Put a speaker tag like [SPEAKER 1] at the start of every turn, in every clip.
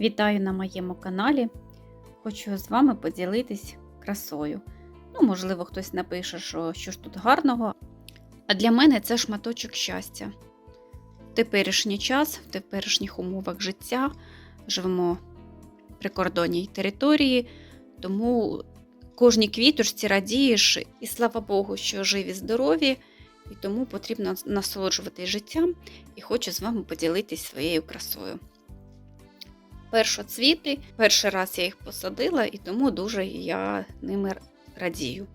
[SPEAKER 1] Вітаю на моєму каналі. Хочу з вами поділитись красою. Ну, можливо, хтось напише, що, що ж тут гарного. А для мене це шматочок щастя. В теперішній час, в теперішніх умовах життя живемо в прикордонній території, тому кожній квіточці радієш, і слава Богу, що живі, здорові, і тому потрібно насолоджуватись життям і хочу з вами поділитись своєю красою першоцвіти. Перший раз я їх посадила, і тому дуже я ними радію.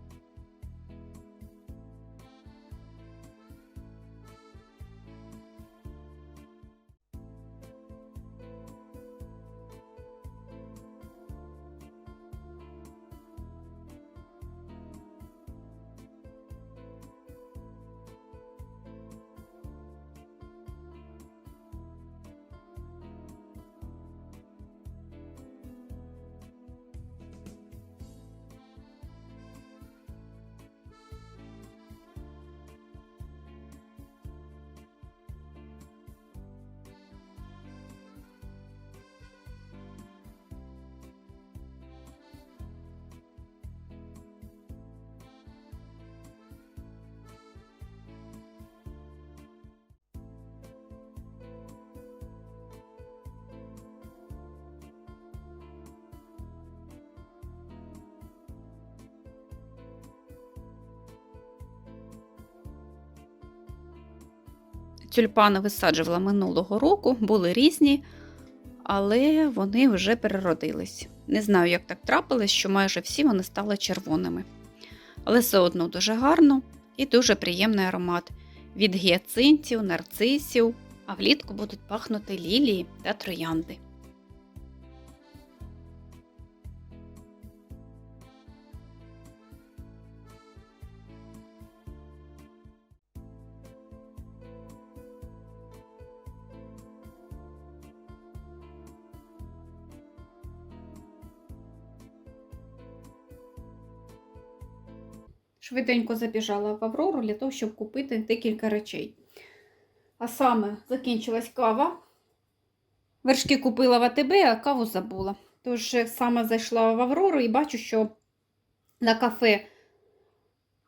[SPEAKER 1] Тюльпани висаджувала минулого року, були різні, але вони вже переродились. Не знаю, як так трапилось, що майже всі вони стали червоними. Але все одно дуже гарно і дуже приємний аромат від гіацинтів, нарцисів, а влітку будуть пахнути лілії та троянди. Швиденько забіжала в Аврору для того, щоб купити декілька речей. А саме закінчилась кава. Вершки купила в АТБ, а каву забула. Тож саме зайшла в Аврору і бачу, що на кафе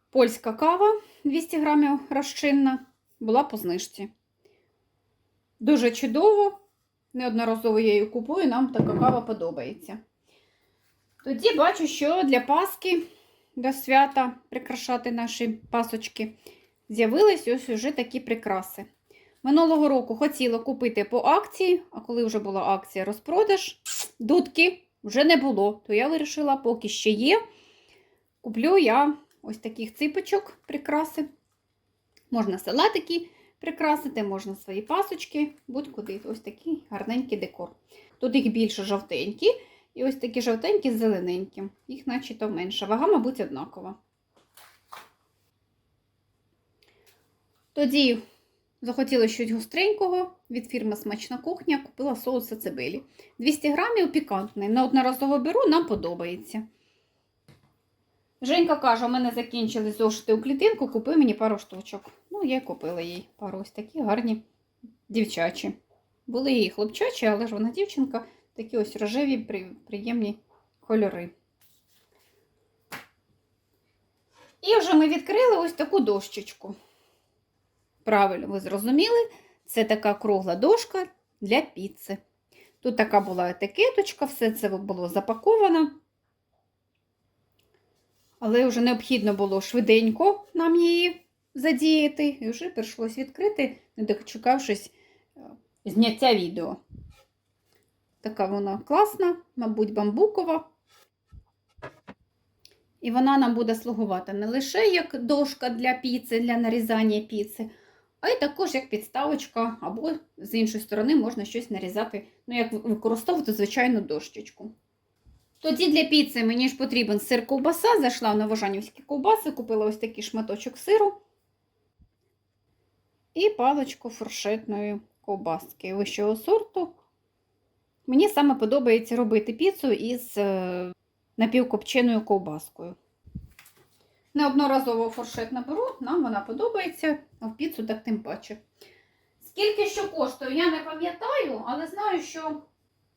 [SPEAKER 1] польська кава 200 грамів розчинна була по знижці. Дуже чудово. Неодноразово я її купую, нам така кава подобається. Тоді бачу, що для Паски до свята прикрашати наші пасочки. З'явились ось уже такі прикраси. Минулого року хотіла купити по акції, а коли вже була акція розпродаж, дудки вже не було. То я вирішила, поки ще є. Куплю я ось таких ципочок прикраси. Можна салатики прикрасити, можна свої пасочки, будь-куди. Ось такий гарненький декор. Тут їх більше жовтенькі. І ось такі жовтенькі з зелененьким. Їх наче-то менше. Вага, мабуть, однакова. Тоді захотіла щось гостренького від фірми Смачна кухня, купила соус сацебелі. 200 грамів пікантний. Неодноразово беру, нам подобається. Женька каже, у мене закінчились зошити у клітинку, купи мені пару штучок. Ну, я й купила їй пару ось такі гарні дівчачі. Були її хлопчачі, але ж вона дівчинка. Такі ось рожеві, приємні кольори. І вже ми відкрили ось таку дощечку. Правильно, ви зрозуміли, це така кругла дошка для піци. Тут така була етикеточка, все це було запаковано. Але вже необхідно було швиденько нам її задіяти, і вже прийшлось відкрити, не дочекавшись зняття відео. Така вона класна, мабуть, бамбукова. І вона нам буде слугувати не лише як дошка для піци, для нарізання піци, а й також як підставочка, або з іншої сторони можна щось нарізати, ну, як використовувати звичайну дощечку. Тоді для піци мені ж потрібен сир ковбаса. Зайшла в новожанівські ковбаси, купила ось такий шматочок сиру і паличку фуршетної ковбаски вищого сорту. Мені саме подобається робити піцу із е, напівкопченою ковбаскою. Неодноразово фуршет наберу, нам вона подобається, а в піцу так тим паче. Скільки що коштує, я не пам'ятаю, але знаю, що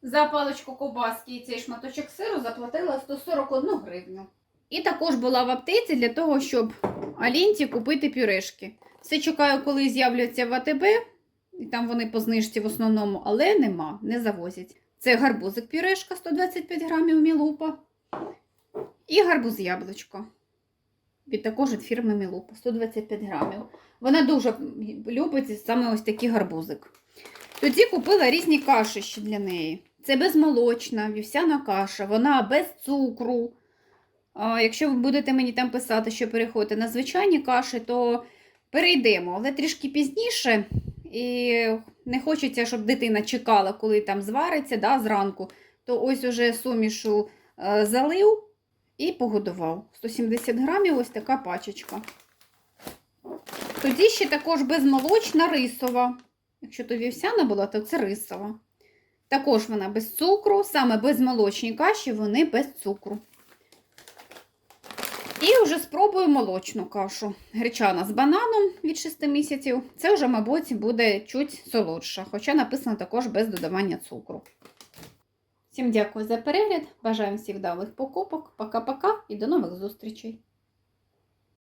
[SPEAKER 1] За паличку ковбаски і цей шматочок сиру заплатила 141 гривню. І також була в аптеці для того, щоб Алінті купити пюрешки. Все чекаю, коли з'являться в АТБ, і там вони по знижці в основному, але нема, не завозять. Це гарбузик пюрешка 125 грамів мілупа. І гарбуз яблучко. Від також від фірми Мілупа 125 грамів. Вона дуже любить саме ось такий гарбузик. Тоді купила різні каші ще для неї. Це безмолочна, вівсяна каша, вона без цукру. Якщо ви будете мені там писати, що переходите на звичайні каші, то перейдемо, але трішки пізніше. І не хочеться, щоб дитина чекала, коли там звариться да, зранку, то ось уже сумішу е, залив і погодував. 170 грамів ось така пачечка. Тоді ще також безмолочна рисова. Якщо то вівсяна була, то це рисова. Також вона без цукру, саме безмолочні каші, вони без цукру. І вже спробую молочну кашу. Гречана з бананом від 6 місяців. Це вже, мабуть, буде чуть солодша, хоча написано також без додавання цукру. Всім дякую за перегляд. Бажаю всіх вдалих покупок. Пока-пока і до нових зустрічей!